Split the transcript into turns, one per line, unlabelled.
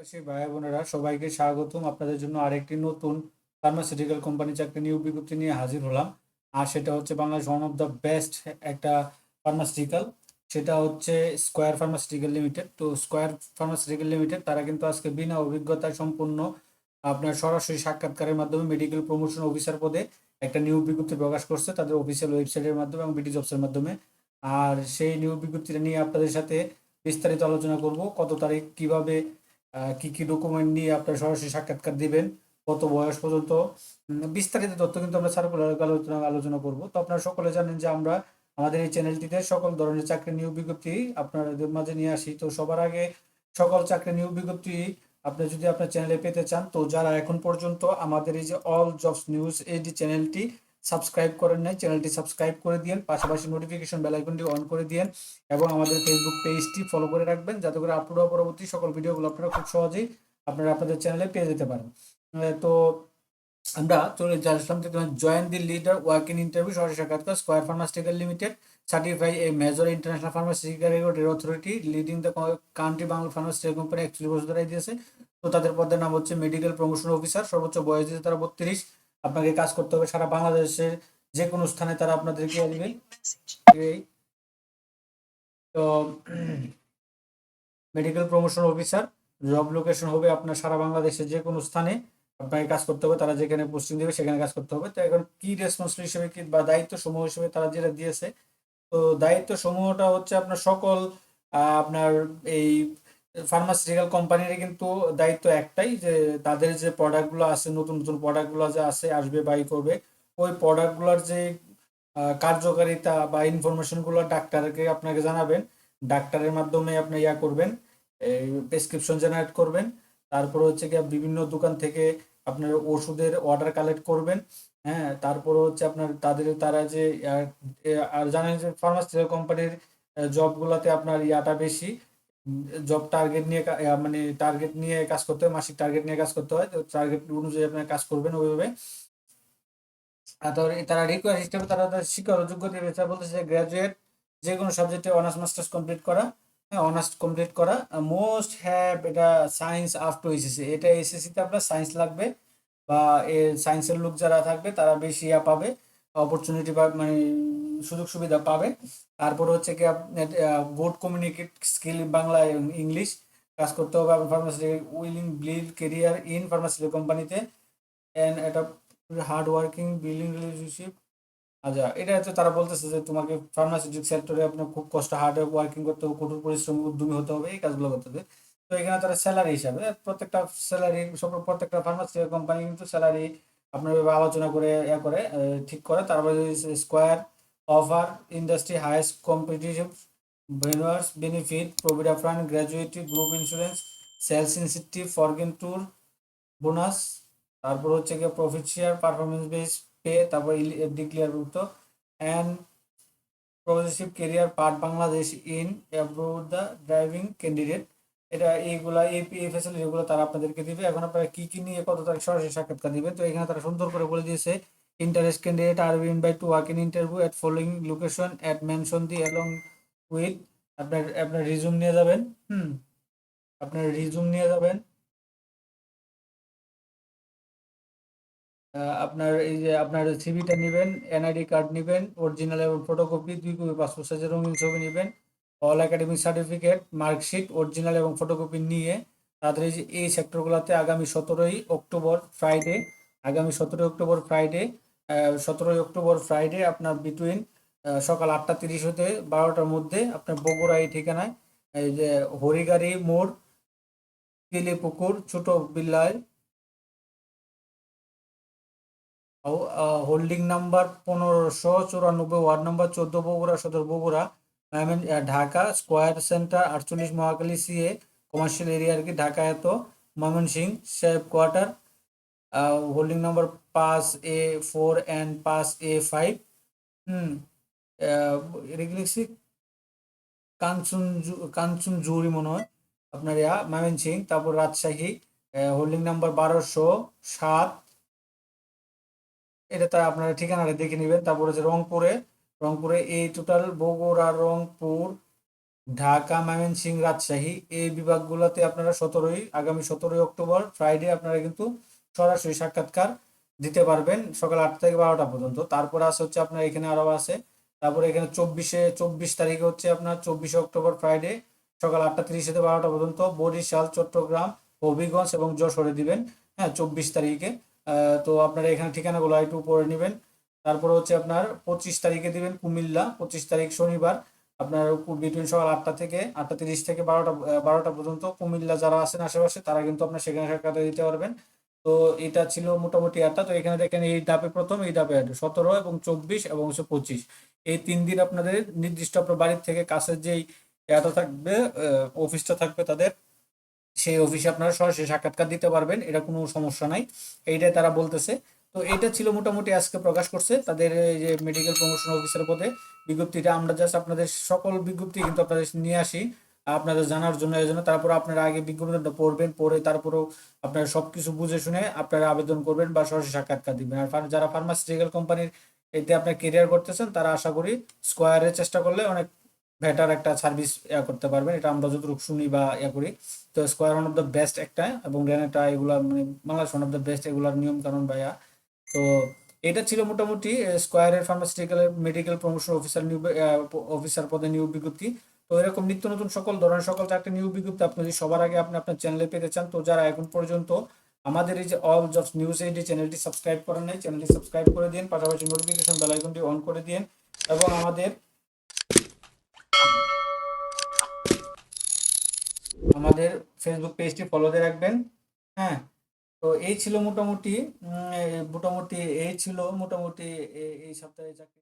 প্রত্যাশী ভাই বোনেরা, সবাইকে স্বাগতম। আপনাদের জন্য আরেকটি নতুন ফার্মাসিউটিক্যাল কোম্পানি চাকরি নিয়োগ বিজ্ঞপ্তি নিয়ে হাজির হলাম। আর সেটা হচ্ছে Bangladesh one of the best একটা ফার্মাসিউটিক্যাল সেটা হচ্ছে স্কোয়ার ফার্মাসিউটিক্যাল লিমিটেড তো স্কোয়ার ফার্মাসিউটিক্যাল লিমিটেড তারা কিন্তু আজকে বিনা অভিজ্ঞতায় সম্পূর্ণ আপনার সরাসরি সাক্ষাৎকারের মাধ্যমে মেডিকেল প্রমোশন অফিসার পদে একটা নিয়োগ বিজ্ঞপ্তি প্রকাশ করছে তাদের অফিসিয়াল ওয়েবসাইটের মাধ্যমে এবং বিটি জবসের মাধ্যমে। আর সেই নিয়োগ বিজ্ঞপ্তিটা নিয়ে আপনাদের সাথে বিস্তারিত আলোচনা করব, কত তারিখ, কীভাবে কি কি ডকুমেন্ট নিয়ে আপনার সরাসরি সাক্ষাৎকার দিবেন, কত বয়স পর্যন্ত বিস্তারিত তথ্য কিন্তু আমরা সার্কুলার আলোচনা আলোচনা করব। তো আপনারা সকলে জানেন যে আমরা আমাদের এই চ্যানেলটিতে সকল ধরনের চাকরি নিয়োগ বিজ্ঞপ্তি আপনাদের মাঝে নিয়ে আসি। তো সবার আগে সকল চাকরি নিয়োগ বিজ্ঞপ্তি আপনি যদি আপনার চ্যানেলে পেতে চান, তো যারা এখন পর্যন্ত আমাদের এই যে অল জবস নিউজ এই যে চ্যানেলটি সাবস্ক্রাইব করেন নাই, চ্যানেলটি সাবস্ক্রাইব করে দিন পাশাপাশি নোটিফিকেশন বেল আইকনটি অন করে দিন এবং আমাদের ফেসবুক পেজটি ফলো করে রাখবেন যাতে করে আপলোড পরবর্তী সকল ভিডিওগুলো আপনারা খুব সহজেই আপনারা আপনাদের চ্যানেলে পেয়ে যেতে পারেন। তো আমরা চলে আসলাম join the leader walk in interview সরাসরি সাক্ষাৎকার Square pharmaceutical limited certify a major international pharmaceutical regulatory authority leading the country Bangla pharmaceutical company একচল্লিশ বছর ধরে দিয়েছে। তো তাদের পদের নাম হচ্ছে মেডিকেল প্রমোশন অফিসার সর্বোচ্চ বয়স দিয়েছে তারা বত্রিশ। আপনাকে কাজ করতে হবে সারা বাংলাদেশের যে কোনো স্থানে তারা আপনাদেরকে দিবে। তো medical promotion officer job location হবে আপনার সারা বাংলাদেশে যে কোনো স্থানে। আপনাকে কাজ করতে হবে তারা যেখানে পোস্টিং দেবে সেখানে কাজ করতে হবে। তো এখন কি রেসপন্সিবিলিটি হিসেবে কি বা দায়িত্ব সমূহ হিসেবে তারা যেটা দিয়েছে? তো দায়িত্ব সমূহটা হচ্ছে আপনার সকল আহ, আপনার এই ফার্মাসিউটিক্যাল কোম্পানির কিন্তু দায়িত্ব একটাই যে তাদের যে প্রোডাক্টগুলো আছে, নতুন নতুন প্রোডাক্টগুলো যে আছে, আসবে বাই করবে, ওই প্রোডাক্টগুলোর যে কার্যকারিতা বা ইনফরমেশনগুলো ডাক্তারকে আপনাকে জানাবেন, ডাক্তারের মাধ্যমে আপনি ইয়া করবেন, এই প্রেসক্রিপশন জেনারেট করবেন, তারপর হচ্ছে কি বিভিন্ন দোকান থেকে আপনার ওষুধের অর্ডার কালেক্ট করবেন হ্যাঁ তারপর হচ্ছে আপনার তাদের, তারা যে আর জানেন যে ফার্মাসিউটিক্যাল কোম্পানির জবগুলোতে আপনার ইয়াটা বেশি জব টার্গেট নিয়ে মানে টার্গেট নিয়ে কাজ করতে হয়, মাসিক টার্গেট নিয়ে কাজ করতে হয়, তো টার্গেট অনুযায়ী আপনার কাজ করবেন ওইভাবে। আর তারা রিকোয়ার হিসেবে তারা শিক্ষার যোগ্যতা বেচা বলতেছে যে গ্রাজুয়েট যে কোনো সাবজেক্টে অনার্স মাস্টার্স কমপ্লিট করা হ্যাঁ অনার্স কমপ্লিট করা। মোস্ট হ্যাভ এটা সায়েন্স আপ টু এসএসসি এটা এসএসসিতে আপনার সায়েন্স লাগবে বা এর সায়েন্সের লোক যারা থাকবে তারা বেশি ইয়া পাবে অপরচুনিটি বা মানে সুযোগ সুবিধা পাবে তারপর হচ্ছে কি good communicate skill Bangla English কাজ করতে হবে আপনার pharmaceutical willing build career in pharmaceutical কোম্পানিতে অ্যান্ড এটা হার্ড ওয়ার্কিং বিল্ডিং রিলেশনশিপ আচ্ছা এটা হচ্ছে তারা বলতেছে যে তোমাকে ফার্মাসিউটিক সেক্টরে আপনার খুব কষ্ট হার্ড ওয়ার্কিং করতে হবে, কঠোর পরিশ্রম, উদ্যমী হতে হবে, এই কাজগুলো করতে হবে। তো এখানে তারা স্যালারি হিসাবে, প্রত্যেকটা স্যালারি সব প্রত্যেকটা ফার্মাসিউটিক্যাল কোম্পানি কিন্তু স্যালারি আপনার আলোচনা করে, ইয়া করে ঠিক করে। তারপরে Square offer industry highest competitive venues benefit provident fund gratuity group insurance sales incentive foreign tour bonus তারপর হচ্ছে গিয়ে profit share performance base pay তারপর ডিক্লেয়ার ভুক্ত and progressive career path Bangladesh in abroad the driving candidate এটা এইগুলা এই এই ফ্যাসিলিটিগুলো তারা আপনাদেরকে দিবে। এখন আপনারা কি কি নিয়ে কত তারিখ সরাসরি সাক্ষাৎকার দিবেন তো এখানে তারা সুন্দর করে বলে দিয়েছে interest candidate are be invite to walk in interview at following location at mention the along with আপনার আপনার রিজুম নিয়ে যাবেন, হুম, আপনার রিজুম নিয়ে যাবেন। আপনার এই যে আপনার সিভিটা নেবেন এনআইডি কার্ড নেবেন অরিজিনাল এবং ফটোকপি দুই কপি পাসপোর্ট সাইজের রঙিন ছবি নেবেন all academic certificate marksheet original এবং ফটোকপি নিয়ে তাদের এই সেক্টরগুলোতে আগামী সতেরোই অক্টোবর ফ্রাইডে আগামী সতেরোই অক্টোবর ফ্রাইডে সতেরোই অক্টোবর ফ্রাইডে আপনার বিটুইন সকাল আটটা তিরিশ হতে বারোটার মধ্যে আপনার বগুড়া এই ঠিকানায়, এই যে হরিগাড়ি মোড়, তেলিপুকুর, ছোট বিল্লায় হোল্ডিং নাম্বার পনেরোশো চুরানব্বই ওয়ার্ড নাম্বার চোদ্দ বগুড়া, সদর বগুড়া ঢাকা স্কোয়ার সেন্টার আটচল্লিশ মহাকালী সিএ কমার্শিয়াল এরিয়া আর কি, ঢাকা এত Mymensingh safe quarter holding number পাঁচ এ ফোর অ্যান্ড পাঁচ এ ফাইভ হুম এটা কি লিখছি কাঞ্চন কাঞ্চন জুরি মনে হয় আপনার ইয়া ময়মনসিং তারপর রাজশাহী হোল্ডিং নাম্বার বারোশো সাত। এটা তার আপনারা ঠিকানাটা দেখে নেবেন। তারপর হচ্ছে রংপুরে রংপুরে এই টোটাল বগুড়া, রংপুর, ঢাকা, ময়মনসিংহ, রাজশাহী। এই বিভাগগুলোতে আপনারা সতেরোই, আগামী সতেরোই অক্টোবর ফ্রাইডে আপনারা কিন্তু সরাসরি সাক্ষাৎকার দিতে পারবেন সকাল আট থেকে বারোটা পর্যন্ত। তারপরে আছে হচ্ছে আপনার এখানে আরও আছে। তারপরে এখানে চব্বিশে, চব্বিশ তারিখে হচ্ছে আপনার চব্বিশে অক্টোবর ফ্রাইডে সকাল আটটা তিরিশ থেকে বারোটা পর্যন্ত বরিশাল, চট্টগ্রাম, হবিগঞ্জ এবং যশোরে দিবেন। হ্যাঁ চব্বিশ তারিখে। তো আপনারা এখানে ঠিকানাগুলো একটু পড়ে নেবেন। তারপরে হচ্ছে আপনার পঁচিশ তারিখে দিবেন কুমিল্লা। পঁচিশ তারিখ শনিবার আপনার বিটুইন সকাল আটটা থেকে, আটটা তিরিশ থেকে বারোটা বারোটা পর্যন্ত কুমিল্লা যারা আছেন আশেপাশে, তারা কিন্তু আপনার সেখানে সাক্ষাৎ দিতে পারবেন। তো এটা ছিল মোটামুটি একটা। তো এখানে দেখেন এই ধাপে প্রথম, এই ধাপে সতেরো এবং চব্বিশ এবং হচ্ছে পঁচিশ। এই তিন দিন আপনাদের নির্দিষ্ট আপনার বাড়ির থেকে কাছের যেই এটা থাকবে অফিসটা থাকবে তাদের, সেই অফিসে আপনারা সরাসরি সাক্ষাৎকার দিতে পারবেন। এটা কোনো সমস্যা নাই। এইটাই তারা বলতেছে। তো এটা ছিল মোটামুটি আজকে প্রকাশ করছে তাদের যে মেডিকেল প্রমোশন অফিসের পদে। বিজ্ঞপ্তিটা আমরা জাস্ট আপনাদের সকল বিজ্ঞপ্তি কিন্তু আপনাদের নিয়ে আসি। আপনাদের জানার জন্য, এই জন্য তারপর আপনারা আগে বিজ্ঞপ্তিটা পড়বেন পড়ে তারপরেও আপনারা সবকিছু বুঝে শুনে আপনারা আবেদন করবেন বা সরাসরি সাক্ষাৎকার দিবেন। আর যারা ফার্মাসিউটিক্যাল কোম্পানির এতে আপনার কেরিয়ার করতেছেন, তারা আশা করি স্কোয়ারে চেষ্টা করলে অনেক বেটার একটা সার্ভিস ইয়া করতে পারবেন। এটা আমরা যতটুকু শুনি বা ইয়া করি। তো Square one of the best একটা এবং রেনেটা এগুলা মানে Bangladesh one of the best এগুলার নিয়ম কানুন বা ইয়া। তো এটা ছিল মোটামুটি স্কোয়ারের ফার্মাসিউটিক্যাল মেডিকেল প্রমোশন অফিসার নিয়োগ অফিসার পদে নিয়োগ বিজ্ঞপ্তি। তো এরকম নিত্য নতুন সকল ধরনের সকল চারটি নিয়োগ বিজ্ঞপ্তি আপনি যদি সবার আগে আপনি আপনার চ্যানেলে পেতে চান, তো যারা এখন পর্যন্ত আমাদের এই যে অল জবস নিউজ এইডি চ্যানেলটি সাবস্ক্রাইব করেন নাই চ্যানেলটি সাবস্ক্রাইব করে দিন, পাশাপাশি নোটিফিকেশন বেল আইকনটি অন করে দিন এবং আমাদের আমাদের ফেসবুক পেজটি ফলো দিয়ে রাখবেন হ্যাঁ? তো এই ছিল মোটামুটি মোটামুটি এই ছিল মোটামুটি এই এই সপ্তাহে চাকরি